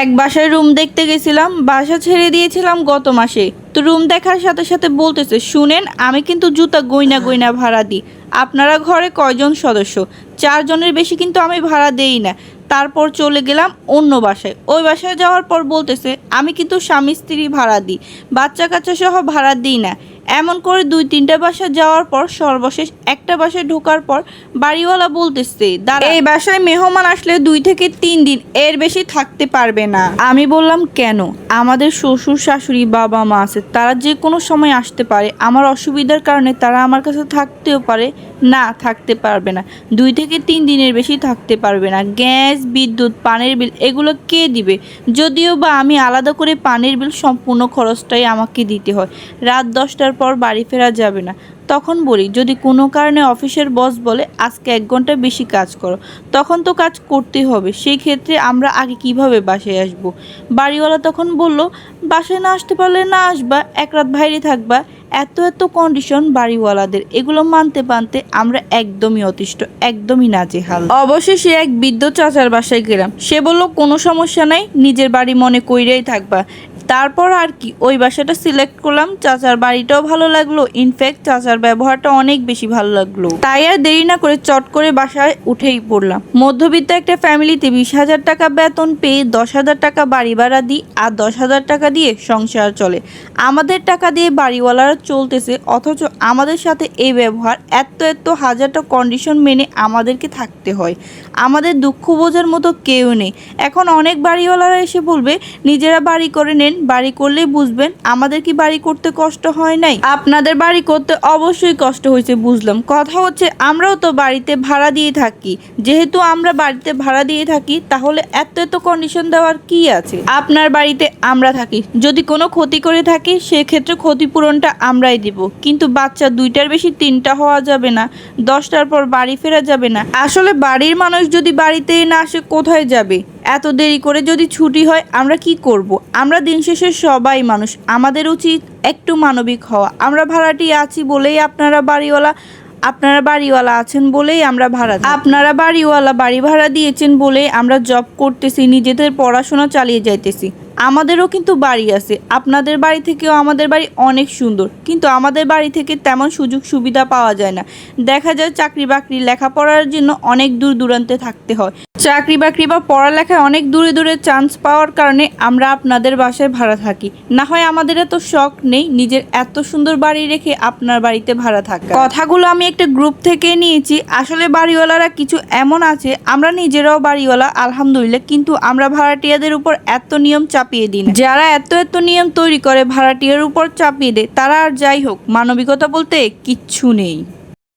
এক বাসায় রুম দেখতে গেছিলাম, বাসা ছেড়ে দিয়েছিলাম গত মাসে। তো রুম দেখার সাথে সাথে বলতেছে, শুনেন, আমি কিন্তু জুতা গইনা গইনা ভাড়া দিই। আপনারা ঘরে কয়জন সদস্য? চারজনের বেশি কিন্তু আমি ভাড়া দেই না। তারপর চলে গেলাম অন্য বাসায়। ওই বাসায় যাওয়ার পর বলতেছে, আমি কিন্তু স্বামী স্ত্রী ভাড়া দিই। বাচ্চা কাচ্চা সহ ভাড়া দিই না। এমন করে দুই তিনটা বাসা যাওয়ার পর সর্বশেষ একটা বাসায় ঢোকার পর বাড়িওয়ালা বলতেছে দাঁড়া। এই বাসায় মেহমান আসলে দুই থেকে তিন দিন এর বেশি থাকতে পারবে না। আমি বললাম কেন? আমাদের শ্বশুর শাশুড়ি বাবা মা আছে তারা যে কোনো সময় আসতে পারে। আমার অসুবিধার কারণে তারা আমার কাছে থাকতেও পারে না থাকতে পারবে না। দুই থেকে তিন দিনের বেশি থাকতে পারবে না। গ্যাস বিদ্যুৎ পানির বিল এগুলো কে দিবে? যদিও বা আমি আলাদা করে পানির বিল সম্পূর্ণ খরচটাই আমাকে দিতে হয়। রাত দশটার পর বাড়ি ফেরা যাবে না। তখন বলি, যদি কোনো কারণে অফিসের বস বলে, আজকে এক ঘণ্টা বেশি কাজ করো, তখন তো কাজ করতেই হবে। সেই ক্ষেত্রে আমরা আগে কীভাবে বাসায় আসব? বাড়িওয়ালা তখন বলল, বাসায় না আসতে পারলে না আসবা, এক রাত বাইরে থাকবা। এত এত কন্ডিশন বাড়িওয়ালাদের, এগুলো মানতে মানতে আমরা একদমই অতিষ্ঠ, একদমই নাজেহাল। অবশেষে এক বৃদ্ধ চাচার বাসায় গেলাম। সে বলল, কোনো সমস্যা নাই, নিজের বাড়ি মনে কইরেই থাকবা। তারপর আর কি, ওই বাসাটা সিলেক্ট করলাম। চাচার বাড়িটাও ভালো লাগল। ইনফ্যাক্ট চাচার ব্যবহারটা অনেক বেশি ভালো লাগল। তাই আর দেরি না করে চট করে বাসায় উঠেই পড়লাম। মধ্যবিত্ত একটা ফ্যামিলিতে বিশ হাজার টাকা বেতন পেয়ে দশ হাজার টাকা বাড়ি ভাড়া দিই আর দশ হাজার টাকা দিয়ে সংসার চলে। আমাদের টাকা দিয়ে বাড়িওয়ালারা চলতেছে, অথচ আমাদের সাথে এই ব্যবহার এত এত হাজারটা কন্ডিশন মেনে আমাদেরকে থাকতে হয়। আমাদের দুঃখ বোঝার মতো কেউ নেই। এখন অনেক বাড়িওয়ালারা এসে বলবে, নিজেরা বাড়ি করে নেন, বাড়ি করলেই বুঝবেন, আমাদের কি বাড়ি করতে কষ্ট হয় নাই? আপনাদের বাড়ি করতে অবশ্যই কষ্ট হয়েছে, বুঝলাম। কথা হচ্ছে, আমরাও তো বাড়িতে ভাড়া দিয়ে থাকি। যেহেতু আমরা বাড়িতে ভাড়া দিয়ে থাকি, তাহলে এত এত কন্ডিশন দেওয়ার কি আছে? আপনার বাড়িতে আমরা থাকি। যদি কোনো ক্ষতি করে থাকি, সেক্ষেত্রে ক্ষতিপূরণটা আমরাই দিব। কিন্তু বাচ্চা দুইটার বেশি তিনটা হওয়া যাবে না, দশটার পর বাড়ি ফেরা যাবে না। আসলে বাড়ির মানুষ যদি বাড়িতেই না আসে, কোথায় যাবে? এত দেরি করে যদি ছুটি হয়, আমরা কি করব। আমরা দিন শেষে সবাই মানুষ, আমাদের উচিত একটু মানবিক হওয়া। আমরা ভাড়াটি আছি বলেই আপনারা বাড়িওয়ালা আপনারা বাড়িওয়ালা আছেন বলেই আমরা ভাড়া আপনারা বাড়িওয়ালা বাড়ি ভাড়া দিয়েছেন বলেই আমরা জব করতেছি, নিজেদের পড়াশোনা চালিয়ে যাইতেছি। আমাদেরও কিন্তু বাড়ি আছে। আপনাদের বাড়ি থেকেও আমাদের বাড়ি অনেক সুন্দর। কিন্তু আমাদের বাড়ি থেকে তেমন সুযোগ সুবিধা পাওয়া যায় না। দেখা যায় চাকরি বাকরি লেখাপড়ার জন্য অনেক দূর দূরান্তে থাকতে হয়। চাকরি বাকরি বা পড়ালেখায় অনেক দূরে দূরে চান্স পাওয়ার কারণে আমরা আপনাদের বাসায় ভাড়া থাকি। না হয় আমাদের এত শখ নেই, নিজের এত সুন্দর বাড়ি রেখে আপনার বাড়িতে ভাড়া থাকা। কথাগুলো আমি একটা গ্রুপ থেকে নিয়েছি। আসলে বাড়িওয়ালারা কিছু এমন আছে, আমরা নিজেরাও বাড়িওয়ালা, আলহামদুলিল্লাহ, কিন্তু আমরা ভাড়াটিয়াদের উপর এত নিয়ম চাপিয়ে দিই যারা এত এত নিয়ম তৈরি করে ভাড়াটিয়ার উপর চাপিয়ে দেয়, তারা আর যাই হোক, মানবিকতা বলতে কিচ্ছু নেই।